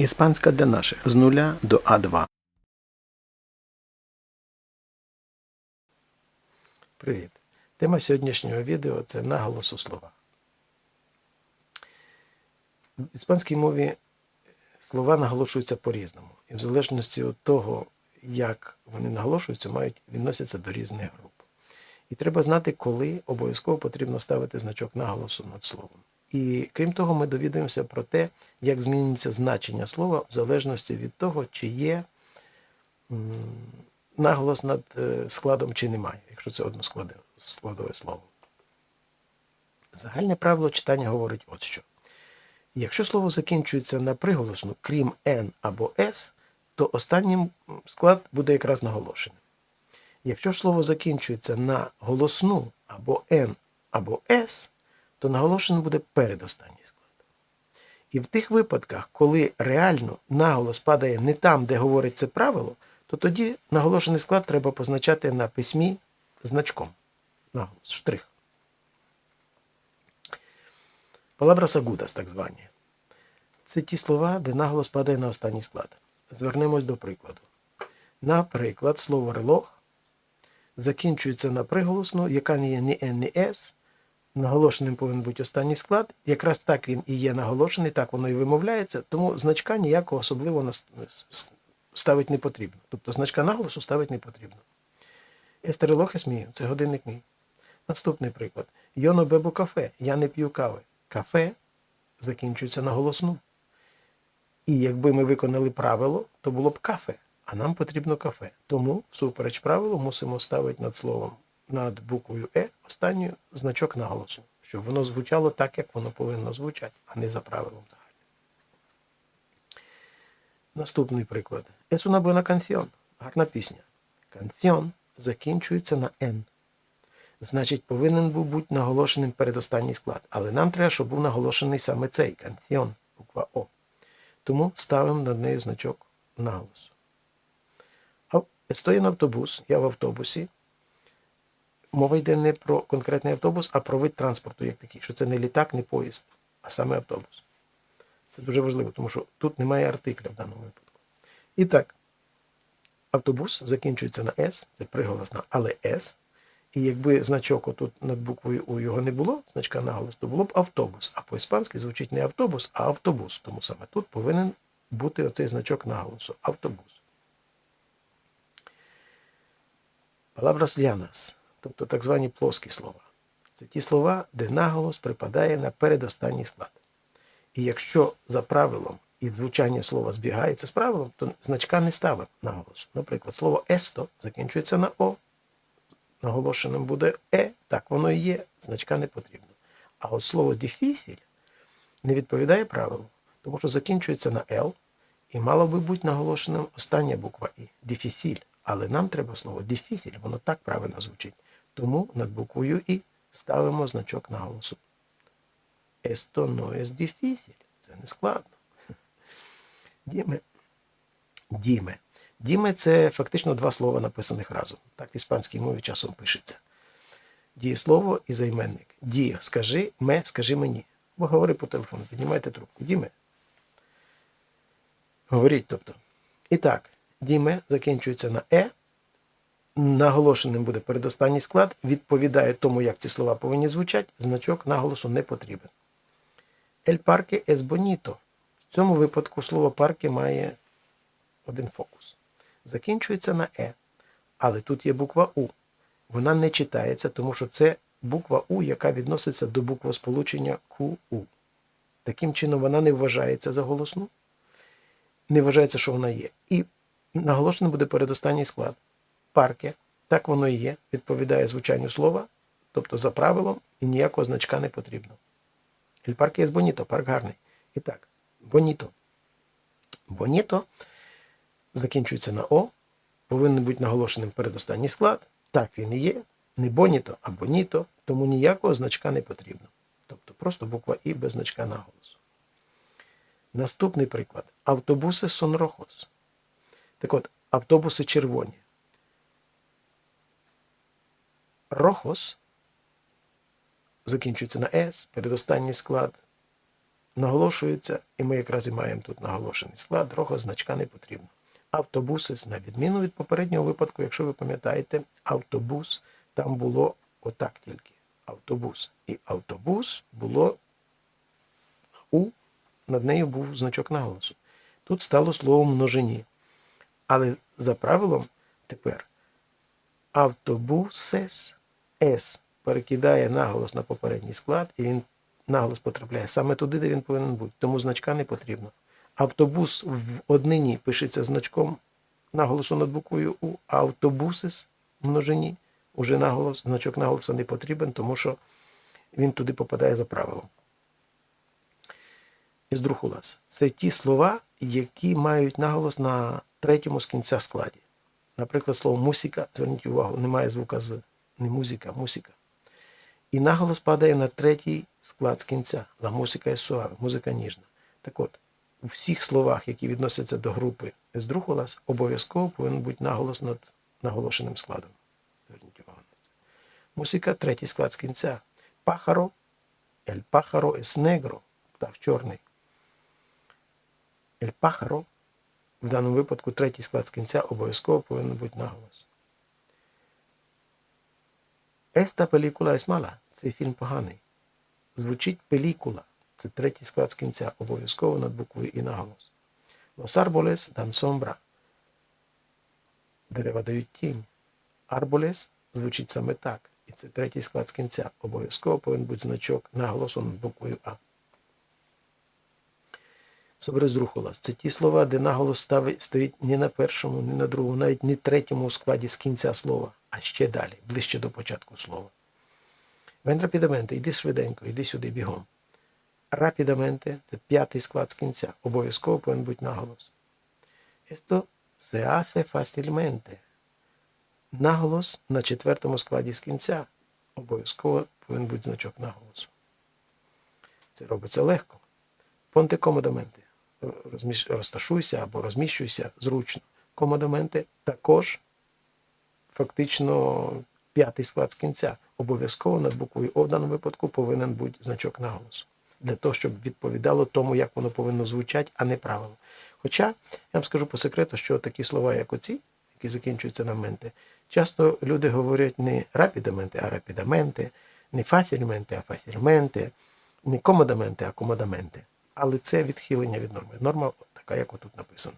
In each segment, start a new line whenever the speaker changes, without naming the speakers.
Іспанська для наших з нуля до А2. Привіт. Тема сьогоднішнього відео це наголос у словах. В іспанській мові слова наголошуються по-різному. І в залежності від того, як вони наголошуються, мають відносяться до різних груп. І треба знати, коли обов'язково потрібно ставити значок наголосу над словом. І крім того, ми довідуємося про те, як змінюється значення слова в залежності від того, чи є наголос над е, складом, чи немає, якщо це односкладове складове слово. Загальне правило читання говорить от що. Якщо слово закінчується на приголосну, крім N або S, то останній склад буде якраз наголошений. Якщо ж слово закінчується на голосну або N або S, то наголошений буде передостанній склад. І в тих випадках, коли реально наголос падає не там, де говорить це правило, то тоді наголошений склад треба позначати на письмі значком. Наголос, штрих. Палабрас агудас, так звані. Це ті слова, де наголос падає на останній склад. Звернемось до прикладу. Наприклад, слово релох закінчується на приголосну, яка не є ні N, ні S. Наголошеним повинен бути останній склад. Якраз так він і є наголошений, так воно і вимовляється, тому значка ніякого особливо ставити не потрібно. Тобто значка наголосу ставити не потрібно. Естерелох есмію це годинник мій. Наступний приклад. Йоно бебу кафе. Я не п'ю кави. Кафе закінчується на голосну. І якби ми виконали правило, то було б кафе, а нам потрібно кафе. Тому, всупереч правилу, мусимо ставити над словом, над буквою Е останню значок наголосу, щоб воно звучало так, як воно повинно звучати, а не за правилом взагалі. Наступний приклад. Es una buena canción. Гарна пісня. Канфьон закінчується на Н. Значить, повинен був бути наголошеним передостанній склад. Але нам треба, щоб був наголошений саме цей канфьон, буква О. Тому ставимо над нею значок наголосу. Стоїть автобус, я в автобусі. Мова йде не про конкретний автобус, а про вид транспорту, як такий, що це не літак, не поїзд, а саме автобус. Це дуже важливо, тому що тут немає артикля в даному випадку. І так, автобус закінчується на С, це приголосна, але С. І якби значок отут над буквою У його не було, значка наголос, то було б автобус. А по-іспанськи звучить не автобус, а автобус. Тому саме тут повинен бути оцей значок наголосу автобус. Палабрас лянас, тобто так звані плоскі слова. Це ті слова, де наголос припадає на передостанній склад. І якщо за правилом і звучання слова збігається з правилом, то значка не ставимо наголос. Наприклад, слово есто закінчується на О. Наголошеним буде Е, так воно і є, значка не потрібно. А от слово дефіфіль не відповідає правилу, тому що закінчується на Л, і мало би бути наголошеним остання буква І дефіфіль. Але нам треба слово дефіфіль, воно так правильно звучить. Тому над буквою І ставимо значок наголосу. Esto no es difícil. Це не складно. Діме. Діме. Діме це фактично два слова, написаних разом. Так в іспанській мові часом пишеться. Дієслово і займенник. Дія, скажи, ме, скажи мені. Бо говори по телефону, піднімайте трубку. Діме. Говоріть, тобто. І так, діме закінчується на е. Наголошеним буде передостанній склад, відповідає тому, як ці слова повинні звучати, значок наголосу не потрібен. El parque es bonito. В цьому випадку слово парки має один фокус. Закінчується на е. Але тут є буква У. Вона не читається, тому що це буква У, яка відноситься до буквосполучення КУ. Таким чином, вона не вважається за голосну, не вважається, що вона є. І наголошений буде передостанній склад. Парке, так воно і є, відповідає звучанню слова, тобто за правилом, і ніякого значка не потрібно. El parque es bonito, парк гарний. І так, bonito. Bonito закінчується на О, повинен бути наголошеним передостанній склад. Так він і є. Не боніто, а боніто, тому ніякого значка не потрібно. Тобто просто буква І без значка наголосу. Наступний приклад. Автобуси сонрохос. Так от, автобуси червоні. Рохос закінчується на С, передостанній склад. наголошується, і ми якраз і маємо тут наголошений склад, другого значка не потрібно. Автобуси, на відміну від попереднього випадку, якщо ви пам'ятаєте, автобус там було отак тільки. Автобус. І автобус було у, над нею був значок наголосу. Тут стало слово множині. Але за правилом тепер автобусес С перекидає наголос на попередній склад, і він наголос потрапляє саме туди, де він повинен бути. Тому значка не потрібно. Автобус в однині пишеться значком наголосу над буквою У, а автобусис в множині уже наголос, значок наголоса не потрібен, тому що він туди попадає за правилом. Іздрухулас. Це ті слова, які мають наголос на третьому з кінця складі. Наприклад, слово мусіка, зверніть увагу, немає звука з не музика, мусіка. І наголос падає на третій склад з кінця. La музика є суаве, музика ніжна. Так от, у всіх словах, які відносяться до групи Ездрухулас, обов'язково повинен бути наголос над наголошеним складом. Зверніть увагу на це. Мусика третій склад з кінця. Пахаро, ель пахаро ес негро, птах чорний. Ель пахаро, в даному випадку третій склад з кінця обов'язково повинен бути наголос. Еста пелікула ес мала. Цей фільм поганий. Звучить пелікула. Це третій склад з кінця. Обов'язково над буквою і наголос. Los árboles dan sombra. Дерева дають тінь. Арболес звучить саме так. І це третій склад з кінця. Обов'язково повинен бути значок наголосу над буквою А. Собрезрухулас. Це ті слова, де наголос стоїть не на першому, не на другому, навіть не третьому складі з кінця слова, а ще далі, ближче до початку слова. Вен рапідаменте, йди швиденько, йди сюди бігом. Рапідаменте це п'ятий склад з кінця. Обов'язково повинен бути наголос. Esto se hace fácilmente. Наголос на четвертому складі з кінця. Обов'язково повинен бути значок наголосу. Це робиться легко. Понте комодаменти. Розміщ... Розташуйся або розміщуйся зручно. Комодаменти також фактично п'ятий склад з кінця. Обов'язково над буквою О в даному випадку повинен бути значок наголосу. Для того, щоб відповідало тому, як воно повинно звучати, а не правило. Хоча я вам скажу по секрету, що такі слова, як оці, які закінчуються на менте, часто люди говорять не рапідаменти, а рапідаменти, не фафільменти, а фафільменти, не комодаменти, а комодаменти. Але це відхилення від норми. Норма така, як отут написано.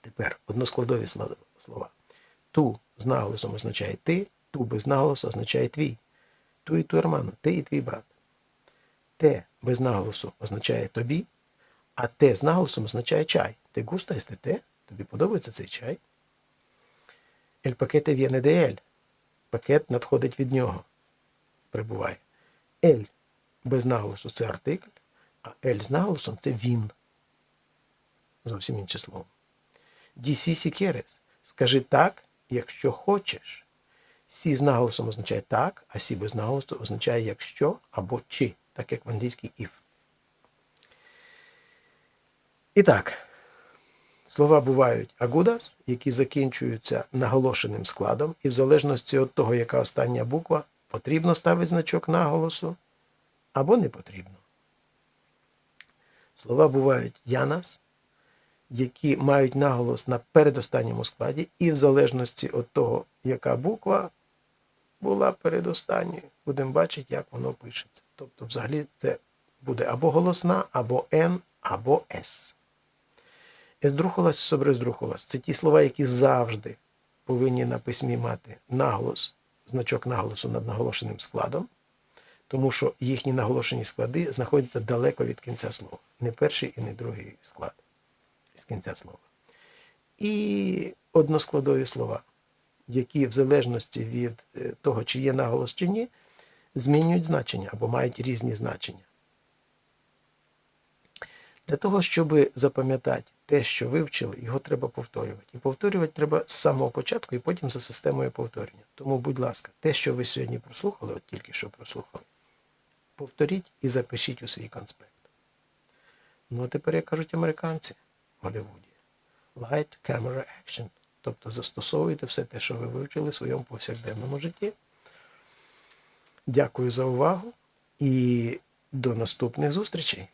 Тепер односкладові слова. Ту з наголосом означає ти, ту без наголосу означає твій. Ту і ту ерману, ти і твій брат. Те без наголосу означає тобі, а те з наголосом означає чай. Ти густа єсте те, тобі подобається цей чай. Ель пакете в'єне де ель. Пакет надходить від нього. Прибуває. Ель без наголосу це артикль, а ель з наголосом це він. Зовсім інше слово. Дісі сікерес. Скажи так, якщо хочеш. Сі з наголосом означає так, а сі без наголосу означає якщо або чи, так як в англійській if. І так, слова бувають агудас, які закінчуються наголошеним складом, і в залежності від того, яка остання буква, потрібно ставити значок наголосу або не потрібно. Слова бувають янас, які мають наголос на передостанньому складі, і в залежності від того, яка буква була передостанньою, будемо бачити, як воно пишеться. Тобто, взагалі, це буде або голосна, або Н, або С. Ездрухолас, собрездрухолас це ті слова, які завжди повинні на письмі мати наголос, значок наголосу над наголошеним складом, тому що їхні наголошені склади знаходяться далеко від кінця слова. Не перший і не другий склад з кінця слова. І односкладові слова, які в залежності від е, того, чи є наголос чи ні, змінюють значення або мають різні значення. Для того, щоб запам'ятати те, що вивчили, його треба повторювати. І повторювати треба з самого початку і потім за системою повторення. Тому, будь ласка, те, що ви сьогодні прослухали, от тільки що прослухали, повторіть і запишіть у свій конспект. Ну, а тепер, як кажуть американці Голлівуді, Light Camera Action. Тобто застосовуйте все те, що ви вивчили в своєму повсякденному житті. Дякую за увагу і до наступних зустрічей!